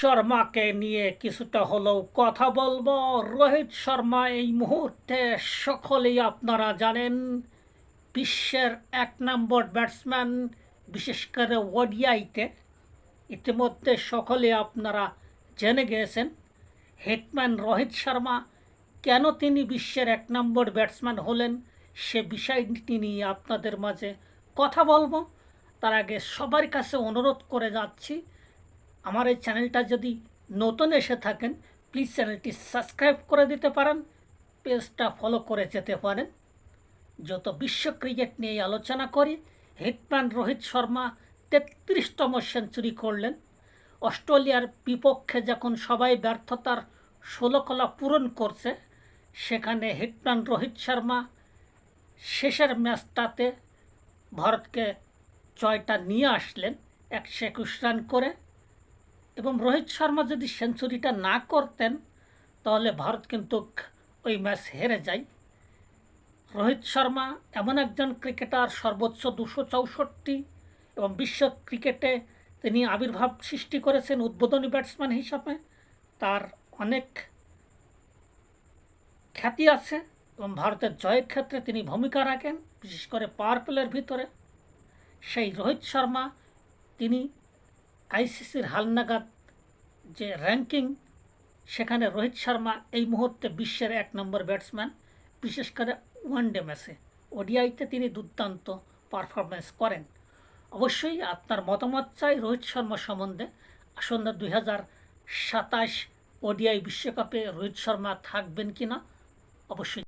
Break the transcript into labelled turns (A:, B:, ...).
A: শর্মাকে নিয়ে কিছুটা হলেও কথা বলব। রোহিত শর্মা, এই মুহূর্তে সকলেই আপনারা জানেন, বিশ্বের এক নম্বর ব্যাটসম্যান, বিশেষ করে ওডিআইতে। ইতিমধ্যে সকলে আপনারা জেনে গিয়েছেন হিটম্যান রোহিত শর্মা কেন তিনি বিশ্বের এক নম্বর ব্যাটসম্যান হলেন, সে বিষয়টি নিয়ে আপনাদের মাঝে কথা বলব। তার আগে সবার কাছে অনুরোধ করে যাচ্ছি আমার এই চ্যানেলটা যদি নতুন এসে থাকেন প্লিজ চ্যানেলটি সাবস্ক্রাইব করে দিতে পারেন পেজটা ফলো করে যেতে পারেন। যত বিশ্ব ক্রিকেট নিয়ে আলোচনা করি হিটম্যান রোহিত শর্মা তেত্রিশতম সেঞ্চুরি করলেন। অস্ট্রেলিয়ার বিপক্ষে যখন সবাই ব্যর্থতার ষোলকলা পূরণ করছে, সেখানে হিটম্যান রোহিত শর্মা শেষের ম্যাচটাতে ভারতকে জয়টা নিয়ে আসলেন, একশো একুশ রান করে। এবং রোহিত শর্মা যদি সেঞ্চুরিটা না করতেন, তাহলে ভারত কিন্তু ওই ম্যাচ হেরে যায়। রোহিত শর্মা এমন একজন ক্রিকেটার সর্বোচ্চ দুশো চৌষট্টি এবং বিশ্ব ক্রিকেটে তিনি আবির্ভাব সৃষ্টি করেছেন উদ্বোধনী ব্যাটসম্যান হিসাবে। তার অনেক খ্যাতি আছে এবং ভারতের জয়ের ক্ষেত্রে তিনি ভূমিকা রাখেন, বিশেষ করে পাওয়ার প্লের ভিতরে। সেই রোহিত শর্মা তিনি আইসিসির হালনাগাদ যে র্যাঙ্কিং সেখানে রোহিত শর্মা এই মুহূর্তে বিশ্বের এক নম্বর ব্যাটসম্যান বিশেষ করে ওয়ানডে ম্যাচে ওডিআইতে তিনি দুর্দান্ত পারফরমেন্স করেন। অবশ্যই আপনার মতামত চাই রোহিত শর্মা সম্বন্ধে। আসন্ন দুই হাজার সাতাশ ওডিআই বিশ্বকাপে রোহিত শর্মা থাকবেন কি না অবশ্যই